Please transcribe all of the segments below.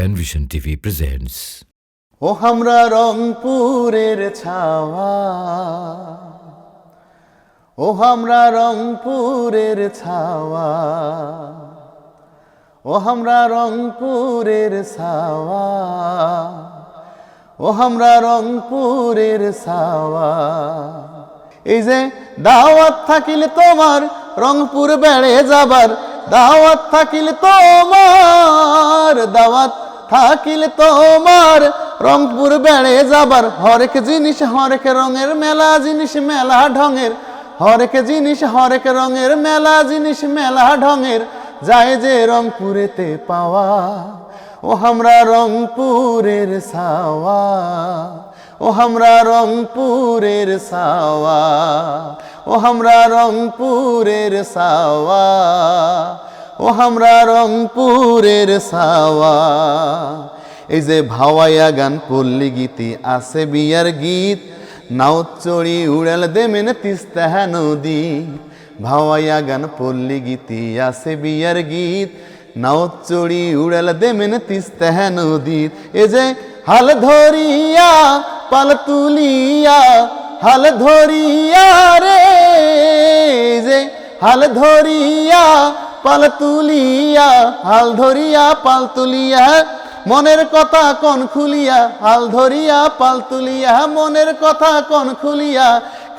Penvision TV presents ও আমরা রংপুরের ছাওয়া। ও আমরা রংপুরের ছাওয়া। ও আমরা রংপুরের ছাওয়া। ও আমরা রংপুরের ছাওয়া। এই যে দাওয়াত থাকিলে তোমার রংপুর বেড়ে যাবার, দাওয়াত থাকিলে তোমার, দাওয়াত থাকিলে তোমার রংপুর বেড়ে যাবার। হরেক জিনিস, হরেক রঙের মেলা, জিনিস মেলা ঢঙের। হরেক জিনিস, হরেক রঙের মেলা, জিনিস মেলা ঢঙের। যায় যে রংপুরেতে পাওয়া, ও আমরা রংপুরের সাওয়া ও আমরা রংপুরের সাওয়া ও আমরা রংপুরের সাওয়া ও আমরা রংপুরের সাওয়া। এই যে ভাওয়াইয়া গান পল্লী গীতি আছে বিয়ার গীত, নাও চড়ি উড়াল দে দেমেন তিস্তাহা নদী। ভাওয়াইয়া গান পল্লী গীতি আছে বিয়ার গীত, নাও চড়ি উড়াল দে দেমেন তিস্তাহা নদী। এ যে হাল ধরিয়া, পাল তুলিয়া, হাল ধরিয়া রে। যে হাল ধরিয়া পাল তুলিয়া, হাল ধরিয়া পাল তুলিয়া, মনের কথা কন খুলিয়া, হাল ধরিয়া পাল তুলিয়া, মনের কথা কন খুলিয়া,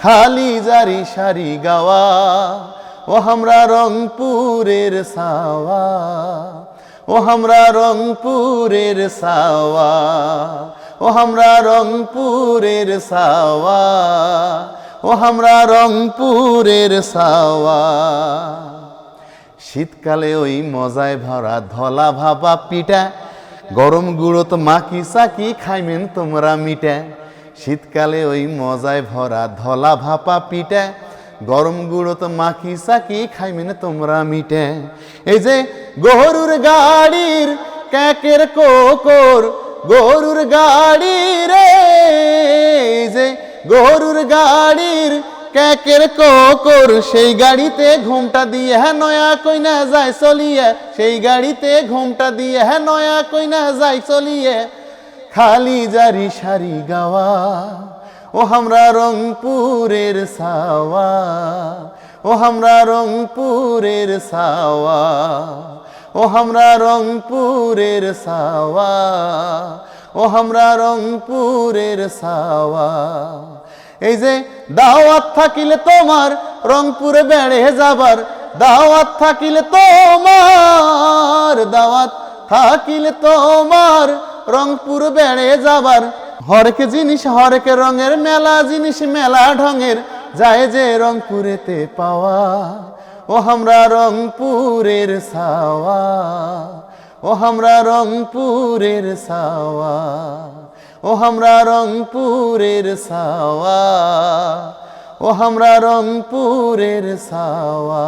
খালি জারি সারি গাওয়া, ও আমরা রংপুরের সাওয়া, ও আমরা রংপুরের সাওয়া, ও আমরা রংপুরের সাওয়া, ও আমরা রংপুরের সাওয়া। শীতকালে ওই মজায় ভরা ধলা ভাবা পিঠা। গরম গুঁড়ো তো মাকি সাকি খাইমেন তোমরা মিঠা। শীতকালে ওই মজায় ভরা ধলা ভাপা পিঠা। গরম গুঁড়ো তো মাখি সাকি খাইমেন তোমরা মিঠে। এই যে গরুর গাড়ির ক্যাকের কোকর গরুর গাড়ি রে। এই যে গরুর গাড়ির ক্যাকের কোকর, সেই গাড়িতে ঘুমটা দিয়ে হ্যাঁ নয়া কইনা যায় চলিয়ে। সেই গাড়িতে ঘুমটা দিয়ে হ্যাঁ নয়া কইনা যায় চলিয়ে। খালি জারি সারি গাওয়া, ও হামরা রংপুরের সাওয়া, ও আমরা রংপুরের সাওয়া, ও আমরা রংপুরের সাওয়া, ও আমরা রংপুরের সাওয়া। এই যে দাওয়াত থাকিলে তোমার, রংপুরে বেড়ে যাবার দাওয়াত থাকিলে তোমার, দাওয়াত থাকিলে তোমার, রংপুর বেড়ে যাবার। হরেক জিনিস, হরেক রঙের মেলা, জিনিস মেলা ঢঙের, যায় যে রংপুরেতে পাওয়া। ও আমরা রংপুরের সাওয়া, ও আমরা রংপুরের সাওয়া, ও আমরা রংপুরের সাওয়া। ও আমরা রংপুরের সাওয়া